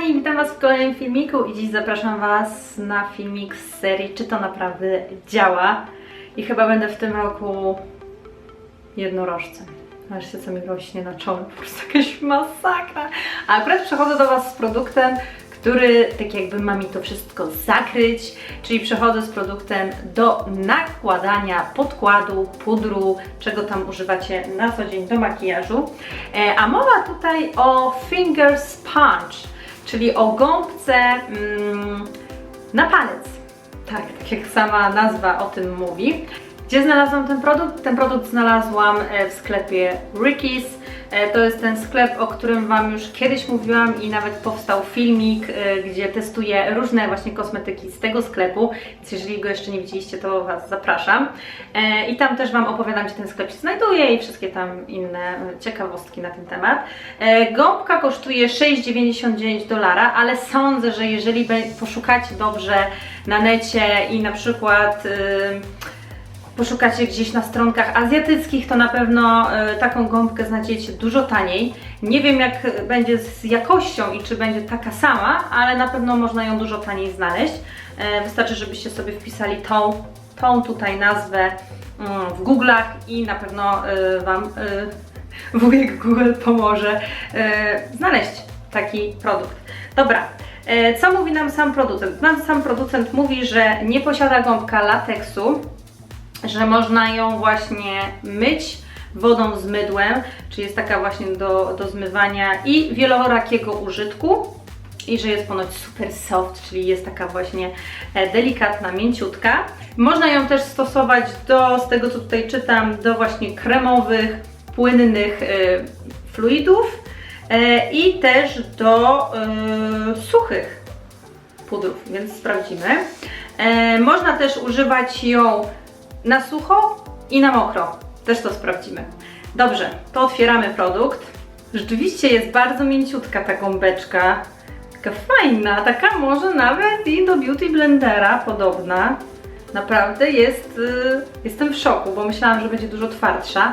kochani, witam Was w kolejnym filmiku i dziś zapraszam Was na filmik z serii Czy to naprawdę działa? I chyba będę w tym roku jednorożcem. Zobaczcie co mi rośnie na czole, po prostu jakaś masakra. A akurat przechodzę do Was z produktem, który tak jakby ma mi to wszystko zakryć, czyli przechodzę z produktem do nakładania podkładu, pudru, czego tam używacie na co dzień do makijażu. E, A mowa tutaj o Finger Sponge, czyli o gąbce mm, na palec. Tak, tak jak sama nazwa o tym mówi. Gdzie znalazłam ten produkt? Ten produkt znalazłam e, w sklepie Ricky's. E, To jest ten sklep, o którym Wam już kiedyś mówiłam i nawet powstał filmik, e, gdzie testuję różne właśnie kosmetyki z tego sklepu, więc jeżeli go jeszcze nie widzieliście, to Was zapraszam. I tam też Wam opowiadam, gdzie ten sklep się znajduje i wszystkie tam inne ciekawostki na ten temat. Gąbka kosztuje 6,99 dolara, ale sądzę, że jeżeli poszukacie dobrze na necie i na przykład... y, poszukacie gdzieś na stronkach azjatyckich, to na pewno e, taką gąbkę znajdziecie dużo taniej. Nie wiem jak będzie z jakością i czy będzie taka sama, ale na pewno można ją dużo taniej znaleźć. E, Wystarczy, żebyście sobie wpisali tą, tą tutaj nazwę mm, w Google'ach i na pewno e, Wam wujek Google pomoże znaleźć taki produkt. Dobra, co mówi nam sam producent? Nam sam producent mówi, że nie posiada gąbka lateksu, że można ją właśnie myć wodą z mydłem, czyli jest taka właśnie do, do zmywania i wielorakiego użytku i że jest ponoć super soft, czyli jest taka właśnie e, delikatna, mięciutka. Można ją też stosować do, z tego co tutaj czytam, do właśnie kremowych, płynnych e, fluidów e, i też do e, suchych pudrów, więc sprawdzimy. E, można też używać ją na sucho i na mokro. Też to sprawdzimy. Dobrze, to otwieramy produkt. Rzeczywiście jest bardzo mięciutka ta gąbeczka. Taka fajna, taka może nawet i do Beauty Blendera podobna. Naprawdę jest, y, jestem w szoku, bo myślałam, że będzie dużo twardsza.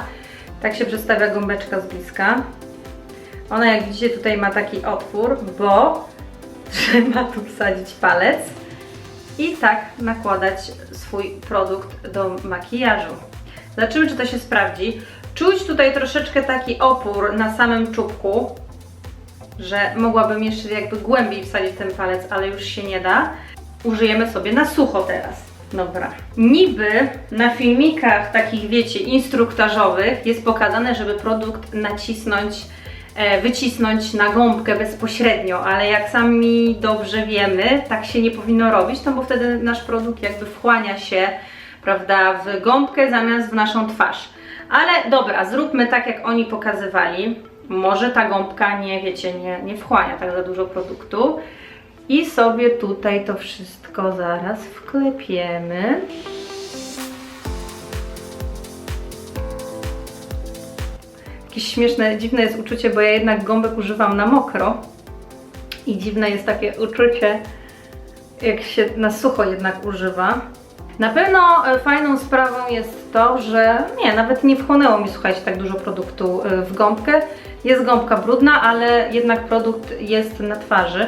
Tak się przedstawia gąbeczka z bliska. Ona jak widzicie tutaj ma taki otwór, bo trzeba tu wsadzić palec i tak nakładać swój produkt do makijażu. Zobaczymy, czy to się sprawdzi. Czuć tutaj troszeczkę taki opór na samym czubku, że mogłabym jeszcze jakby głębiej wsadzić ten palec, ale już się nie da. Użyjemy sobie na sucho teraz. Dobra. Niby na filmikach takich, wiecie, instruktażowych jest pokazane, żeby produkt nacisnąć wycisnąć na gąbkę bezpośrednio, ale jak sami dobrze wiemy, tak się nie powinno robić, no bo wtedy nasz produkt jakby wchłania się, prawda, w gąbkę zamiast w naszą twarz. Ale dobra, zróbmy tak jak oni pokazywali. Może ta gąbka nie, wiecie, nie, nie wchłania tak za dużo produktu. I sobie tutaj to wszystko zaraz wklepiemy. Jakieś śmieszne, dziwne jest uczucie, bo ja jednak gąbek używam na mokro. I dziwne jest takie uczucie, jak się na sucho jednak używa. Na pewno e, fajną sprawą jest to, że nie, nawet nie wchłonęło mi, słuchajcie, tak dużo produktu e, w gąbkę. Jest gąbka brudna, ale jednak produkt jest na twarzy.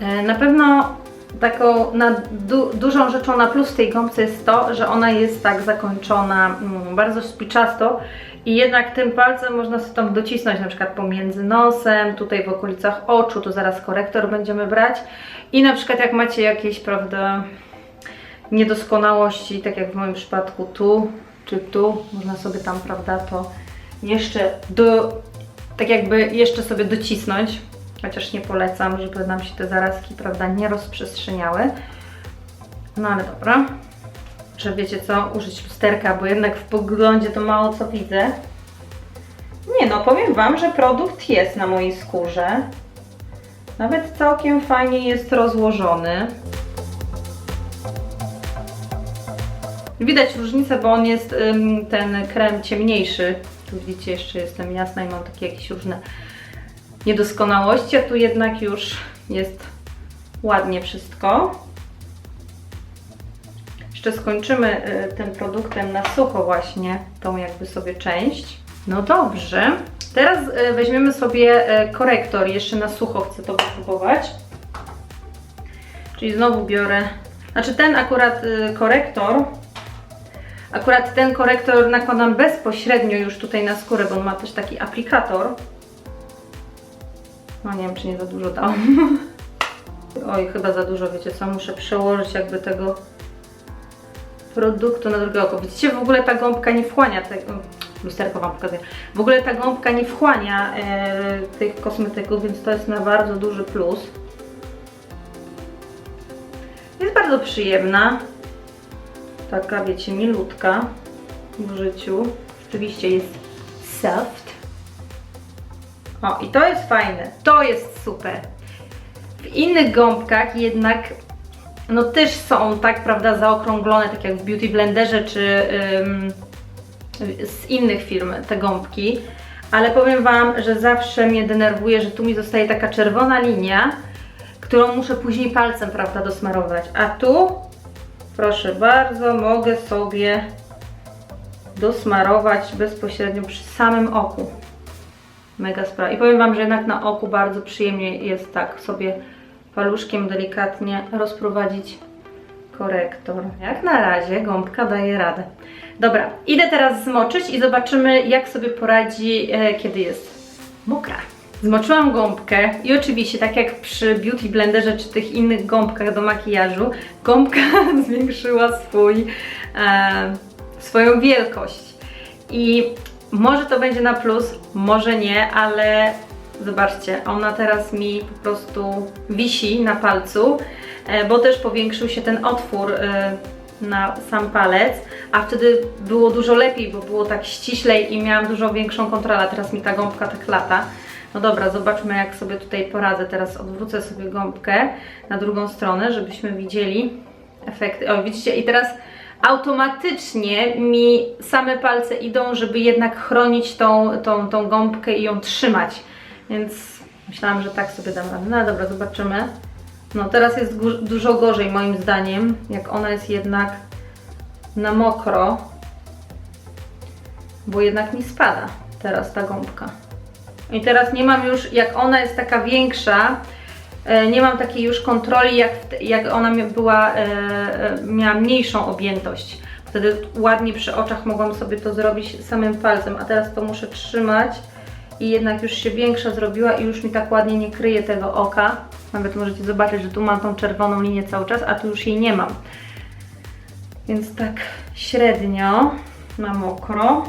E, Na pewno taką du dużą rzeczą na plus tej gąbce jest to, że ona jest tak zakończona mm, bardzo spiczasto i jednak tym palcem można sobie tam docisnąć na przykład pomiędzy nosem, tutaj w okolicach oczu, tu zaraz korektor będziemy brać. I na przykład jak macie jakieś, prawda, niedoskonałości, tak jak w moim przypadku tu czy tu, można sobie tam, prawda, to jeszcze do, tak jakby jeszcze sobie docisnąć, chociaż nie polecam, żeby nam się te zarazki, prawda, nie rozprzestrzeniały. No ale dobra, że wiecie co, użyć lusterka, bo jednak w poglądzie to mało co widzę. Nie no, powiem Wam, że produkt jest na mojej skórze. Nawet całkiem fajnie jest rozłożony. Widać różnicę, bo on jest ten krem ciemniejszy. Tu widzicie, jeszcze jestem jasna i mam takie jakieś różne niedoskonałości, a tu jednak już jest ładnie wszystko. Jeszcze skończymy y, tym produktem na sucho właśnie, tą jakby sobie część. No dobrze, Teraz e, weźmiemy sobie e, korektor, jeszcze na sucho chcę to wypróbować. Czyli znowu biorę, znaczy ten akurat korektor, akurat ten korektor nakładam bezpośrednio już tutaj na skórę, bo on ma też taki aplikator. No nie wiem, czy nie za dużo dałam. Oj, chyba za dużo, wiecie co, muszę przełożyć jakby tego produktu na drugie oko. Widzicie, w ogóle ta gąbka nie wchłania tego, lusterko Wam pokazuję, w ogóle ta gąbka nie wchłania e, tych kosmetyków, więc to jest na bardzo duży plus. Jest bardzo przyjemna, taka wiecie, milutka w życiu. Oczywiście jest soft. O, i to jest fajne, to jest super. W innych gąbkach jednak no też są tak, prawda, zaokrąglone, tak jak w Beauty Blenderze czy ym, z innych firm te gąbki, ale powiem Wam, że zawsze mnie denerwuje, że tu mi zostaje taka czerwona linia, którą muszę później palcem, prawda, dosmarować, a tu, proszę bardzo, mogę sobie dosmarować bezpośrednio przy samym oku. Mega sprawa. I powiem Wam, że jednak na oku bardzo przyjemnie jest tak sobie paluszkiem delikatnie rozprowadzić korektor. Jak na razie gąbka daje radę. Dobra, idę teraz zmoczyć i zobaczymy jak sobie poradzi, e, kiedy jest mokra. Zmoczyłam gąbkę i oczywiście, tak jak przy Beauty Blenderze czy tych innych gąbkach do makijażu, gąbka zwiększyła swój, e, swoją wielkość. I może to będzie na plus, może nie, ale zobaczcie, ona teraz mi po prostu wisi na palcu, e, bo też powiększył się ten otwór e, na sam palec, a wtedy było dużo lepiej, bo było tak ściślej i miałam dużo większą kontrolę, teraz mi ta gąbka tak lata. No dobra, zobaczmy jak sobie tutaj poradzę. Teraz odwrócę sobie gąbkę na drugą stronę, żebyśmy widzieli efekty. O, widzicie? I teraz automatycznie mi same palce idą, żeby jednak chronić tą, tą, tą gąbkę i ją trzymać. Więc myślałam, że tak sobie dam radę. No dobra, zobaczymy. No teraz jest dużo gorzej moim zdaniem, jak ona jest jednak na mokro, bo jednak mi spada teraz ta gąbka. I teraz nie mam już, jak ona jest taka większa, e, nie mam takiej już kontroli, jak, jak ona była, e, e, miała mniejszą objętość. Wtedy ładnie przy oczach mogłam sobie to zrobić samym palcem, a teraz to muszę trzymać i jednak już się większa zrobiła i już mi tak ładnie nie kryje tego oka. Nawet możecie zobaczyć, że tu mam tą czerwoną linię cały czas, a tu już jej nie mam. Więc tak średnio na mokro.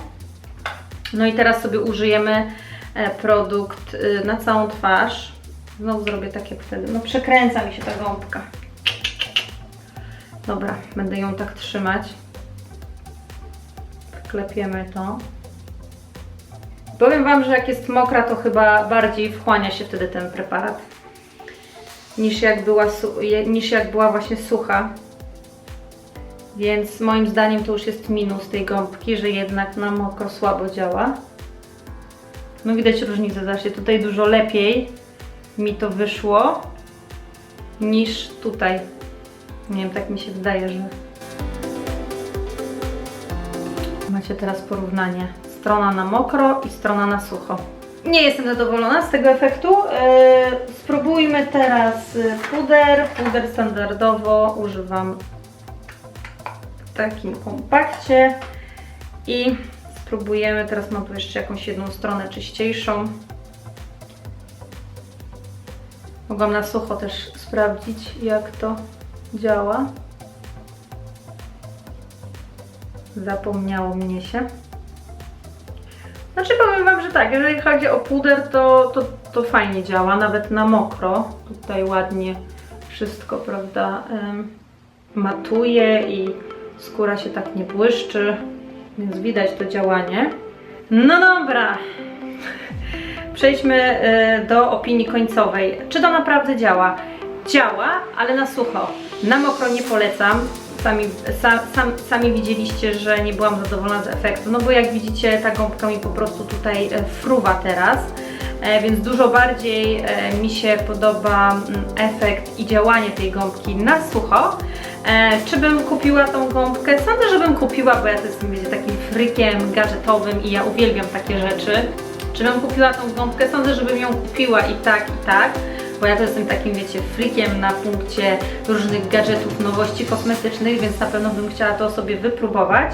No i teraz sobie użyjemy e, produkt y, na całą twarz. Znowu zrobię tak jak wtedy. No przekręca mi się ta gąbka. Dobra, będę ją tak trzymać. Wklepiemy to. Powiem Wam, że jak jest mokra, to chyba bardziej wchłania się wtedy ten preparat niż jak była, niż jak była właśnie sucha. Więc moim zdaniem to już jest minus tej gąbki, że jednak na mokro słabo działa. No widać różnicę, zobaczcie, tutaj dużo lepiej mi to wyszło niż tutaj. Nie wiem, tak mi się wydaje, że macie teraz porównanie. Strona na mokro i strona na sucho. Nie jestem zadowolona z tego efektu. Yy, spróbujmy teraz y, puder. Puder standardowo używam w takim kompakcie i spróbujemy. Teraz mam tu jeszcze jakąś jedną stronę czyściejszą. Mogłam na sucho też sprawdzić, jak to działa. Zapomniało mnie się. Znaczy powiem Wam, że tak, jeżeli chodzi o puder, to, to, to fajnie działa, nawet na mokro. Tutaj ładnie wszystko, prawda, matuje i skóra się tak nie błyszczy, więc widać to działanie. No dobra, przejdźmy e, do opinii końcowej. Czy to naprawdę działa? Działa, ale na sucho. Na mokro nie polecam. Sami, sa, sam, sami widzieliście, że nie byłam zadowolona z efektu, no bo jak widzicie ta gąbka mi po prostu tutaj e, fruwa teraz, e, więc dużo bardziej e, mi się podoba mm, efekt i działanie tej gąbki na sucho. Czy bym kupiła tą gąbkę? Sądzę, że bym kupiła, bo ja to jestem wiecie, takim frykiem gadżetowym i ja uwielbiam takie rzeczy. czy bym kupiła tą gąbkę. Sądzę, żebym ją kupiła i tak, i tak, bo ja to jestem takim, wiecie, flikiem na punkcie różnych gadżetów, nowości kosmetycznych, więc na pewno bym chciała to sobie wypróbować.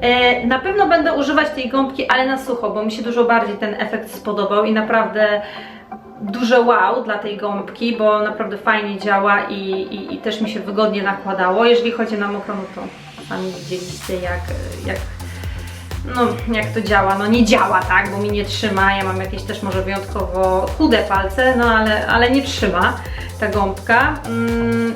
E, na pewno będę używać tej gąbki, ale na sucho, bo mi się dużo bardziej ten efekt spodobał i naprawdę duże wow dla tej gąbki, bo naprawdę fajnie działa i, i, i też mi się wygodnie nakładało. Jeżeli chodzi na mokro, no to sami widzieliście jak, jak, no, jak to działa. No nie działa, tak, bo mi nie trzyma. Ja mam jakieś też może wyjątkowo chude palce, no ale, ale nie trzyma ta gąbka. Mm,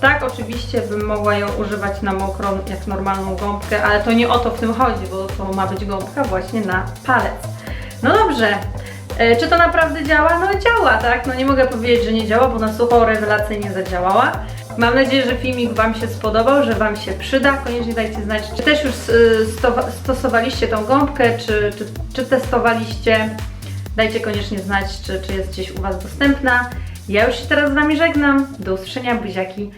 tak, oczywiście bym mogła ją używać na mokro, jak normalną gąbkę, ale to nie o to w tym chodzi, bo to ma być gąbka właśnie na palec. No dobrze, E, Czy to naprawdę działa? No działa, tak? No nie mogę powiedzieć, że nie działa, bo na sucho rewelacyjnie zadziałała. Mam nadzieję, że filmik Wam się spodobał, że Wam się przyda. Koniecznie dajcie znać, czy też już y, sto- stosowaliście tą gąbkę, czy, czy, czy testowaliście. Dajcie koniecznie znać, czy, czy jest gdzieś u Was dostępna. Ja już się teraz z Wami żegnam. Do usłyszenia, buziaki.